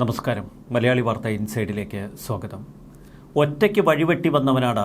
നമസ്കാരം. മലയാളി വാർത്ത ഇൻസൈഡിലേക്ക് സ്വാഗതം. ഒറ്റയ്ക്ക് വഴിവെട്ടി വന്നവനാണ്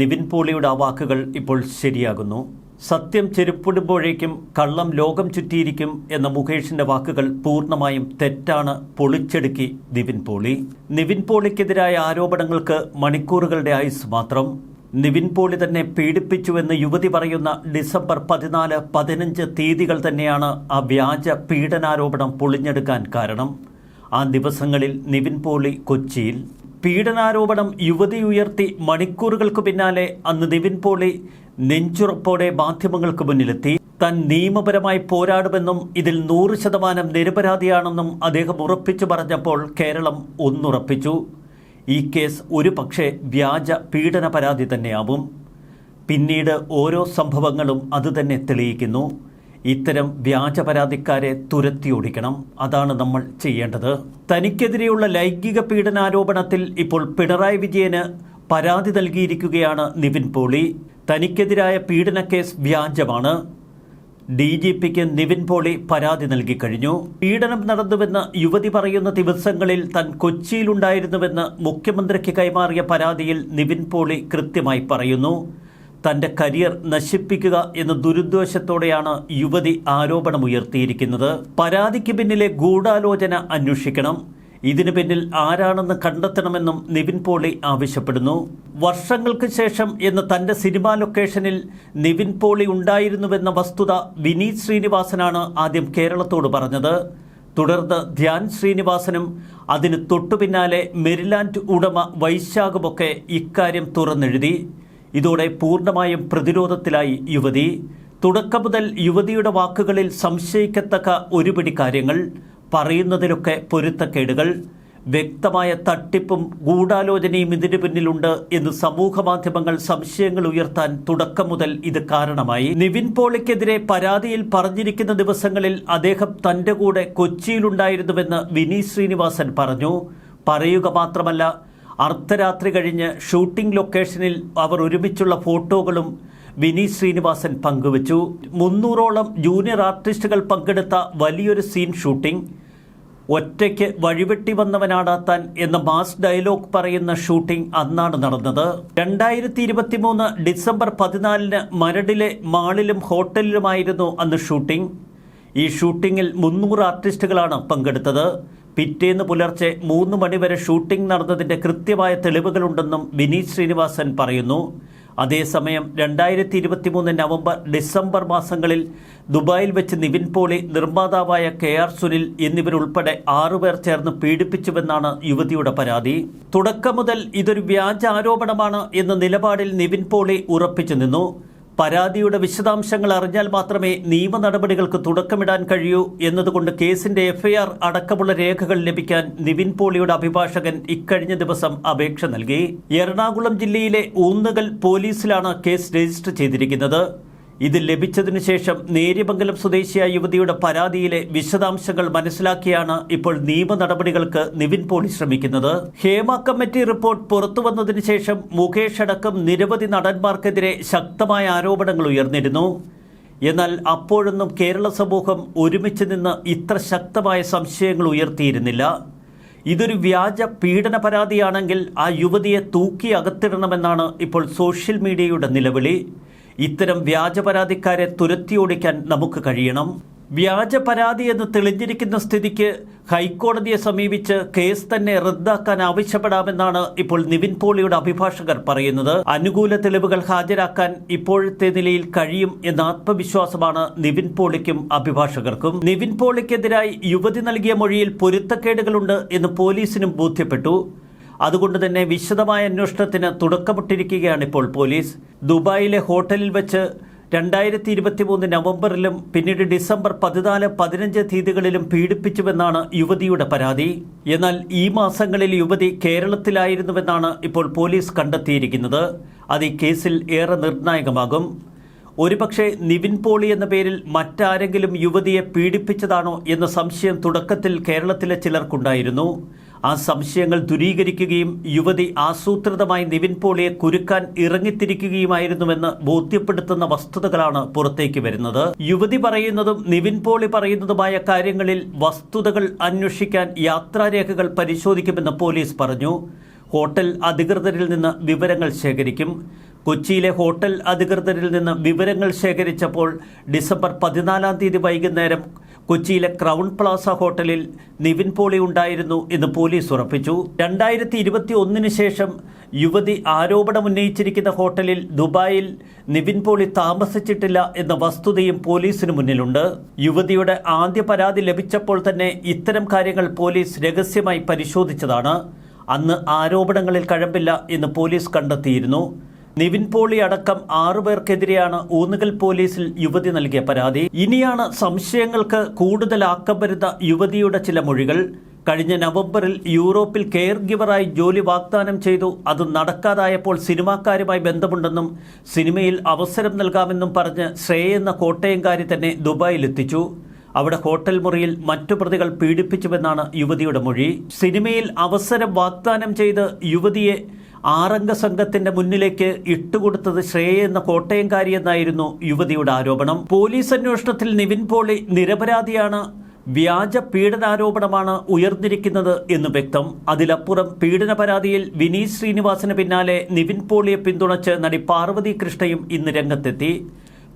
നിവിൻ പോളിയുടെ ആ വാക്കുകൾ ഇപ്പോൾ ശരിയാകുന്നു. സത്യം ചെരുപ്പിടുമ്പോഴേക്കും കള്ളം ലോകം ചുറ്റിയിരിക്കും എന്ന മുകേഷിന്റെ വാക്കുകൾ പൂർണമായും തെറ്റാണ് പൊളിച്ചെടുക്കി നിവിൻ പോളി. നിവിൻ പോളിക്കെതിരായ ആരോപണങ്ങൾക്ക് മണിക്കൂറുകളുടെ ആയുസ് മാത്രം. നിവിൻ പോളി തന്നെ പീഡിപ്പിച്ചുവെന്ന് യുവതി പറയുന്ന ഡിസംബർ പതിനാല് പതിനഞ്ച് തീയതികൾ തന്നെയാണ് ആ വ്യാജ പീഡനാരോപണം പൊളിഞ്ഞെടുക്കാൻ കാരണം. ആ ദിവസങ്ങളിൽ നിവിൻ പോളി കൊച്ചിയിൽ. പീഡനാരോപണം യുവതി ഉയർത്തി മണിക്കൂറുകൾക്ക് പിന്നാലെ അന്ന് നിവിൻ പോളി നെഞ്ചുറപ്പോടെ മാധ്യമങ്ങൾക്ക് മുന്നിലെത്തി. തൻ നിയമപരമായി പോരാടുമെന്നും ഇതിൽ നൂറ് ശതമാനം നിരപരാധിയാണെന്നും അദ്ദേഹം ഉറപ്പിച്ചു പറഞ്ഞപ്പോൾ കേരളം ഒന്നുറപ്പിച്ചു. ഈ കേസ് ഒരു പക്ഷേ വ്യാജ പീഡന പരാതി തന്നെയാവും. പിന്നീട് ഓരോ സംഭവങ്ങളും അതുതന്നെ തെളിയിക്കുന്നു. ഇത്തരം വ്യാജ പരാതിക്കാരെ തുരത്തി ഓടിക്കണം. അതാണ് നമ്മൾ ചെയ്യേണ്ടത്. തനിക്കെതിരെയുള്ള ലൈംഗിക പീഡനാരോപണത്തിൽ ഇപ്പോൾ പിണറായി വിജയന് പരാതി നൽകിയിരിക്കുകയാണ് നിവിൻ പോളി. തനിക്കെതിരായ പീഡന കേസ് വ്യാജമാണ്. ഡി ജി പിക്ക് നിവിൻ പോളി പരാതി നൽകിക്കഴിഞ്ഞു പീഡനം നടന്നുവെന്ന് യുവതി പറയുന്ന ദിവസങ്ങളിൽ താൻ കൊച്ചിയിലുണ്ടായിരുന്നുവെന്ന് മുഖ്യമന്ത്രിക്ക് കൈമാറിയ പരാതിയിൽ നിവിൻ പോളി കൃത്യമായി പറയുന്നു. തന്റെ കരിയർ നശിപ്പിക്കുക എന്ന ദുരുദ്ദേശത്തോടെയാണ് യുവതി ആരോപണമുയർത്തിയിരിക്കുന്നത്. പരാതിക്ക് പിന്നിലെ ഗൂഢാലോചന അന്വേഷിക്കണം. ഇതിനു പിന്നിൽ ആരാണെന്ന് കണ്ടെത്തണമെന്നും നിവിൻ പോളി ആവശ്യപ്പെടുന്നു. വർഷങ്ങൾക്ക് ശേഷം എന്ന തന്റെ സിനിമാ ലൊക്കേഷനിൽ നിവിൻ പോളി ഉണ്ടായിരുന്നുവെന്ന വസ്തുത വിനീത് ശ്രീനിവാസനാണ് ആദ്യം കേരളത്തോട് പറഞ്ഞത്. തുടർന്ന് ധ്യാൻ ശ്രീനിവാസനും അതിന് തൊട്ടുപിന്നാലെ മെരിലാൻഡ് ഉടമ വൈശാഖുമൊക്കെ ഇക്കാര്യം തുറന്നെഴുതി. ഇതോടെ പൂർണമായും പ്രതിരോധത്തിലായി യുവതി. തുടക്കം മുതൽ യുവതിയുടെ വാക്കുകളിൽ സംശയിക്കത്തക്ക ഒരുപിടി കാര്യങ്ങൾ പറയുന്നതിലൊക്കെ പൊരുത്തക്കേടുകൾ വ്യക്തമായ തട്ടിപ്പും ഗൂഢാലോചനയും ഇതിനു പിന്നിലുണ്ട് എന്ന് സമൂഹ മാധ്യമങ്ങൾ സംശയങ്ങൾ ഉയർത്താൻ തുടക്കം മുതൽ ഇത് കാരണമായി. നിവിൻ പോളിക്കെതിരെ പരാതിയിൽ പറഞ്ഞിരിക്കുന്ന ദിവസങ്ങളിൽ അദ്ദേഹം തന്റെ കൂടെ കൊച്ചിയിലുണ്ടായിരുന്നുവെന്ന് വിനീത് ശ്രീനിവാസൻ പറഞ്ഞു. പറയുക മാത്രമല്ല അർദ്ധരാത്രി കഴിഞ്ഞ് ഷൂട്ടിംഗ് ലൊക്കേഷനിൽ അവർ ഒരുമിച്ചുള്ള ഫോട്ടോകളും വിനീത് ശ്രീനിവാസൻ പങ്കുവച്ചു. മുന്നൂറോളം ജൂനിയർ ആർട്ടിസ്റ്റുകൾ പങ്കെടുത്ത വലിയൊരു സീൻ ഷൂട്ടിംഗ്. ഒറ്റയ്ക്ക് വഴിവെട്ടി വന്നവനാണ് താൻ എന്ന മാസ് ഡയലോഗ് പറയുന്ന ഷൂട്ടിംഗ് അന്നാണ് നടന്നത്. രണ്ടായിരത്തി ഇരുപത്തി മൂന്ന് ഡിസംബർ പതിനാലിന് മരടിലെ മാളിലും ഹോട്ടലിലുമായിരുന്നു അന്ന് ഷൂട്ടിംഗ്. ഈ ഷൂട്ടിങ്ങിൽ മുന്നൂറ് ആർട്ടിസ്റ്റുകളാണ് പങ്കെടുത്തത്. പിറ്റേന്ന് പുലർച്ചെ മൂന്ന് മണിവരെ ഷൂട്ടിംഗ് നടന്നതിന്റെ കൃത്യമായ തെളിവുകളുണ്ടെന്നും വിനീത് ശ്രീനിവാസൻ പറയുന്നു. അതേസമയം രണ്ടായിരത്തി ഇരുപത്തിമൂന്ന് നവംബർ ഡിസംബർ മാസങ്ങളിൽ ദുബായിൽ വെച്ച് നിവിൻ പോളി നിർമ്മാതാവായ കെ ആർ സുനിൽ എന്നിവരുൾപ്പെടെ ആറുപേർ ചേർന്ന് പീഡിപ്പിച്ചുവെന്നാണ് യുവതിയുടെ പരാതി. തുടക്കം മുതൽ ഇതൊരു വ്യാജ ആരോപണമാണ് എന്ന നിലപാടിൽ നിവിൻ പോളി ഉറപ്പിച്ചു നിന്നു. പരാതിയുടെ വിശദാംശങ്ങൾ അറിഞ്ഞാൽ മാത്രമേ നിയമ നടപടികൾക്ക് തുടക്കമിടാൻ കഴിയൂ എന്നതുകൊണ്ട് കേസിന്റെ എഫ്ഐആർ അടക്കമുള്ള രേഖകൾ ലഭിക്കാൻ നിവിൻ പോളിയുടെ അഭിഭാഷകൻ ഇക്കഴിഞ്ഞ ദിവസം അപേക്ഷ നൽകി. എറണാകുളം ജില്ലയിലെ ഊന്നുകൽ പോലീസിലാണ് കേസ് രജിസ്റ്റർ ചെയ്തിരിക്കുന്നത്. ഇത് ലഭിച്ചതിനു ശേഷം നേര്യമംഗലം സ്വദേശിയായ യുവതിയുടെ പരാതിയിലെ വിശദാംശങ്ങൾ മനസ്സിലാക്കിയാണ് ഇപ്പോൾ നിയമ നടപടികൾക്ക് നിവിൻ പോളി ശ്രമിക്കുന്നത്. ഹേമ കമ്മിറ്റി റിപ്പോർട്ട് പുറത്തുവന്നതിനു ശേഷം മുകേഷ് അടക്കം നിരവധി നടന്മാർക്കെതിരെ ശക്തമായ ആരോപണങ്ങൾ ഉയർന്നിരുന്നു. എന്നാൽ അപ്പോഴൊന്നും കേരള സമൂഹം ഒരുമിച്ച് നിന്ന് ഇത്ര ശക്തമായ സംശയങ്ങൾ ഉയർത്തിയിരുന്നില്ല. ഇതൊരു വ്യാജ പീഡന പരാതിയാണെങ്കിൽ ആ യുവതിയെ തൂക്കി അകത്തിടണമെന്നാണ് ഇപ്പോൾ സോഷ്യൽ മീഡിയയുടെ നിലവിളി. ഇത്തരം വ്യാജ പരാതിക്കാരെ തുരത്തിയോടിക്കാൻ നമുക്ക് കഴിയണം. വ്യാജ പരാതി എന്ന് തെളിഞ്ഞിരിക്കുന്ന സ്ഥിതിക്ക് ഹൈക്കോടതിയെ സമീപിച്ച് കേസ് തന്നെ റദ്ദാക്കാൻ ആവശ്യപ്പെടാമെന്നാണ് ഇപ്പോൾ നിവിൻ പോളിയുടെ അഭിഭാഷകർ പറയുന്നത്. അനുകൂല തെളിവുകൾ ഹാജരാക്കാൻ ഇപ്പോഴത്തെ നിലയിൽ കഴിയും എന്ന ആത്മവിശ്വാസമാണ് നിവിൻ പോളിക്കും അഭിഭാഷകർക്കും. നിവിൻ പോളിക്കെതിരായി യുവതി നൽകിയ മൊഴിയിൽ പൊരുത്തക്കേടുകളുണ്ട് എന്ന് പോലീസിനും ബോധ്യപ്പെട്ടു. അതുകൊണ്ട് തന്നെ വിശദമായ അന്വേഷണത്തിന് തുടക്കമിട്ടിരിക്കുകയാണ് ഇപ്പോൾ പോലീസ്. ദുബായിലെ ഹോട്ടലിൽ വെച്ച് രണ്ടായിരത്തി ഇരുപത്തി മൂന്ന് നവംബറിലും പിന്നീട് ഡിസംബർ പതിനാല് പതിനഞ്ച് തീയതികളിലും പീഡിപ്പിച്ചുവെന്നാണ് യുവതിയുടെ പരാതി. എന്നാൽ ഈ മാസങ്ങളിൽ യുവതി കേരളത്തിലായിരുന്നുവെന്നാണ് ഇപ്പോൾ പോലീസ് കണ്ടെത്തിയിരിക്കുന്നത്. അത് ഈ കേസിൽ ഏറെ നിർണായകമാകും. ഒരുപക്ഷെ നിവിൻ പോളി എന്ന പേരിൽ മറ്റാരെങ്കിലും യുവതിയെ പീഡിപ്പിച്ചതാണോ എന്ന സംശയം തുടക്കത്തിൽ കേരളത്തിലെ ചിലർക്കുണ്ടായിരുന്നു. ആ സംശയങ്ങൾ ദൂരീകരിക്കുകയും യുവതി ആസൂത്രിതമായി നിവിൻ പോളിയെ കുരുക്കാൻ ഇറങ്ങിത്തിരിക്കുകയുമായിരുന്നുവെന്ന് ബോധ്യപ്പെടുത്തുന്ന വസ്തുതകളാണ് പുറത്തേക്ക് വരുന്നത്. യുവതി പറയുന്നതും നിവിൻ പോളി പറയുന്നതുമായ കാര്യങ്ങളിൽ വസ്തുതകൾ അന്വേഷിക്കാൻ യാത്രാരേഖകൾ പരിശോധിക്കുമെന്ന് പോലീസ് പറഞ്ഞു. ഹോട്ടൽ അധികൃതരിൽ നിന്ന് വിവരങ്ങൾ ശേഖരിക്കും. കൊച്ചിയിലെ ഹോട്ടൽ അധികൃതരിൽ നിന്ന് വിവരങ്ങൾ ശേഖരിച്ചപ്പോൾ ഡിസംബർ പതിനാലാം തീയതി വൈകുന്നേരം കൊച്ചിയിലെ ക്രൗൺ പ്ലാസ ഹോട്ടലിൽ നിവിൻ പോളി ഉണ്ടായിരുന്നു എന്ന് പോലീസ് ഉറപ്പിച്ചു. രണ്ടായിരത്തി ഇരുപത്തി ഒന്നിന് ശേഷം യുവതി ആരോപണമുന്നയിച്ചിരിക്കുന്ന ഹോട്ടലിൽ ദുബായിൽ നിവിൻ പോളി താമസിച്ചിട്ടില്ല എന്ന വസ്തുതയും പോലീസിന് മുന്നിലുണ്ട്. യുവതിയുടെ ആദ്യ പരാതി ലഭിച്ചപ്പോൾ തന്നെ ഇത്തരം കാര്യങ്ങൾ പോലീസ് രഹസ്യമായി പരിശോധിച്ചതാണ്. അന്ന് ആരോപണങ്ങളിൽ കഴമ്പില്ല എന്ന് പോലീസ് കണ്ടെത്തിയിരുന്നു. നിവിൻ പോളി അടക്കം ആറുപേർക്കെതിരെയാണ് ഊന്നുകൽ പോലീസിൽ യുവതി നൽകിയ പരാതി. ഇനിയാണ് സംശയങ്ങൾക്ക് കൂടുതൽ ആക്കം യുവതിയുടെ ചില മൊഴികൾ. കഴിഞ്ഞ നവംബറിൽ യൂറോപ്പിൽ കെയർ ഗിവറായി ജോലി വാഗ്ദാനം ചെയ്തു. അത് നടക്കാതായപ്പോൾ സിനിമാക്കാരുമായി ബന്ധമുണ്ടെന്നും സിനിമയിൽ അവസരം നൽകാമെന്നും പറഞ്ഞ് ശ്രേയ എന്ന കോട്ടയംകാരി തന്നെ ദുബായിലെത്തിച്ചു. അവിടെ ഹോട്ടൽ മുറിയിൽ മറ്റു പ്രതികൾ പീഡിപ്പിച്ചുവെന്നാണ് യുവതിയുടെ മൊഴി. സിനിമയിൽ അവസരം വാഗ്ദാനം ചെയ്ത് യുവതിയെ ആറംഗ സംഘത്തിന്റെ മുന്നിലേക്ക് ഇട്ടുകൊടുത്തത് ശ്രേയ എന്ന കോട്ടയംകാരി എന്നായിരുന്നു യുവതിയുടെ ആരോപണം. പോലീസ് അന്വേഷണത്തിൽ നിവിൻ പോളി നിരപരാധിയാണ്. വ്യാജ പീഡനാരോപണമാണ് ഉയർന്നിരിക്കുന്നത് എന്ന് വ്യക്തം. അതിലപ്പുറം പീഡന പരാതിയിൽ വിനീത് ശ്രീനിവാസിന് പിന്നാലെ നിവിൻ പോളിയെ പിന്തുണച്ച് നടി പാർവതി കൃഷ്ണയും ഇന്ന് രംഗത്തെത്തി.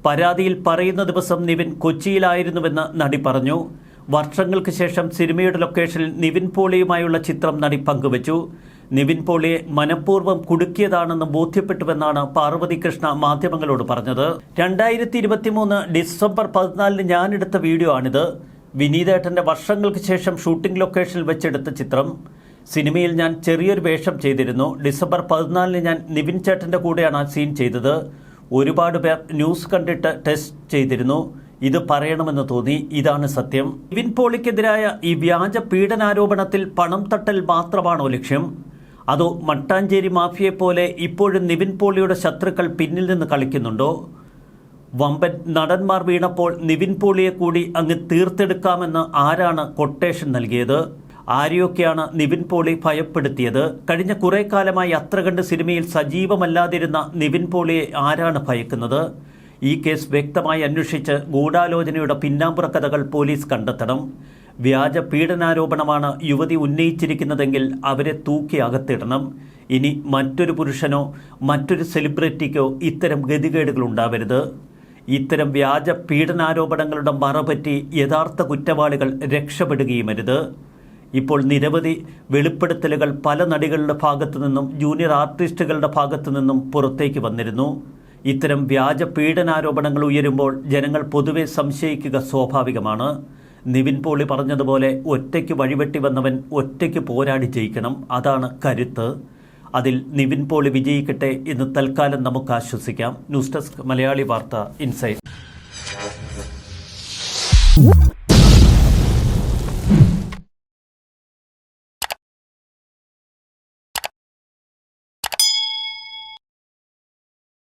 പരാതിയിൽ പറയുന്ന ദിവസം നിവിൻ കൊച്ചിയിലായിരുന്നുവെന്ന് നടി പറഞ്ഞു. വർഷങ്ങൾക്ക് ശേഷം സിനിമയുടെ ലൊക്കേഷനിൽ നിവിൻ പോളിയുമായുള്ള ചിത്രം നടി പങ്കുവച്ചു. നിവിൻ പോളിയെ മനഃപൂർവം കുടുക്കിയതാണെന്ന് ബോധ്യപ്പെട്ടുവെന്നാണ് പാർവതി കൃഷ്ണ മാധ്യമങ്ങളോട് പറഞ്ഞത്. രണ്ടായിരത്തി ഇരുപത്തിമൂന്ന് ഡിസംബർ പതിനാലിന് ഞാനെടുത്ത വീഡിയോ ആണിത് വിനീതേട്ടന്റെ വർഷങ്ങൾക്ക് ശേഷം ഷൂട്ടിംഗ് ലൊക്കേഷനിൽ വെച്ചെടുത്ത ചിത്രം. സിനിമയിൽ ഞാൻ ചെറിയൊരു വേഷം ചെയ്തിരുന്നു. ഡിസംബർ പതിനാലിന് ഞാൻ നിവിൻ ചേട്ടന്റെ കൂടെയാണ് ആ സീൻ ചെയ്തത്. ഒരുപാട് പേർ ന്യൂസ് കണ്ടിട്ട് ടെസ്റ്റ് ചെയ്തിരുന്നു. ഇത് പറയണമെന്ന് തോന്നി. ഇതാണ് സത്യം. നിവിൻ പോളിക്കെതിരായ ഈ വ്യാജ പീഡനാരോപണത്തിൽ പണം തട്ടൽ മാത്രമാണോ ലക്ഷ്യം? അതോ മട്ടാഞ്ചേരി മാഫിയെപ്പോലെ ഇപ്പോഴും നിവിൻ പോളിയുടെ ശത്രുക്കൾ പിന്നിൽ നിന്ന് കളിക്കുന്നുണ്ടോ? വമ്പൻ നടന്മാർ വീണപ്പോൾ നിവിൻ പോളിയെ കൂടി അങ്ങ് തീർത്തെടുക്കാമെന്ന് ആരാണ് കൊട്ടേഷൻ നൽകിയത്? ആരെയൊക്കെയാണ് നിവിൻ പോളി ഭയപ്പെടുത്തിയത്? കഴിഞ്ഞ കുറേ കാലമായി അത്ര കണ്ട് സിനിമയിൽ സജീവമല്ലാതിരുന്ന നിവിൻ പോളിയെ ആരാണ് ഭയക്കുന്നത്? ഈ കേസ് വ്യക്തമായി അന്വേഷിച്ച് ഗൂഢാലോചനയുടെ പിന്നാമ്പുറ കഥകൾ പോലീസ് കണ്ടെത്തണം. വ്യാജ പീഡനാരോപണമാണ് യുവതി ഉന്നയിച്ചിരിക്കുന്നതെങ്കിൽ അവരെ തൂക്കി അകത്തിടണം. ഇനി മറ്റൊരു പുരുഷനോ മറ്റൊരു സെലിബ്രിറ്റിക്കോ ഇത്തരം ഗതികേടുകൾ ഉണ്ടാവരുത്. ഇത്തരം വ്യാജ പീഡനാരോപണങ്ങളുടെ മറപറ്റി യഥാർത്ഥ കുറ്റവാളികൾ രക്ഷപ്പെടുകയുമരുത്. ഇപ്പോൾ നിരവധി വെളിപ്പെടുത്തലുകൾ പല നടികളുടെ ഭാഗത്തു നിന്നും ജൂനിയർ ആർട്ടിസ്റ്റുകളുടെ ഭാഗത്തു നിന്നും പുറത്തേക്ക് വന്നിരുന്നു. ഇത്തരം വ്യാജ പീഡനാരോപണങ്ങൾ ഉയരുമ്പോൾ ജനങ്ങൾ പൊതുവെ സംശയിക്കുക സ്വാഭാവികമാണ്. നിവിൻ പോളി പറഞ്ഞതുപോലെ ഒറ്റയ്ക്ക് വഴിവെട്ടി വന്നവൻ ഒറ്റയ്ക്ക് പോരാടി ജയിക്കണം. അതാണ് കരുത്ത്. അതിൽ നിവിൻ പോളി വിജയിക്കട്ടെ എന്ന് തൽക്കാലം നമുക്ക് ആശ്വസിക്കാം. ന്യൂസ് ഡെസ്ക് മലയാളി വാർത്ത ഇൻസൈറ്റ്.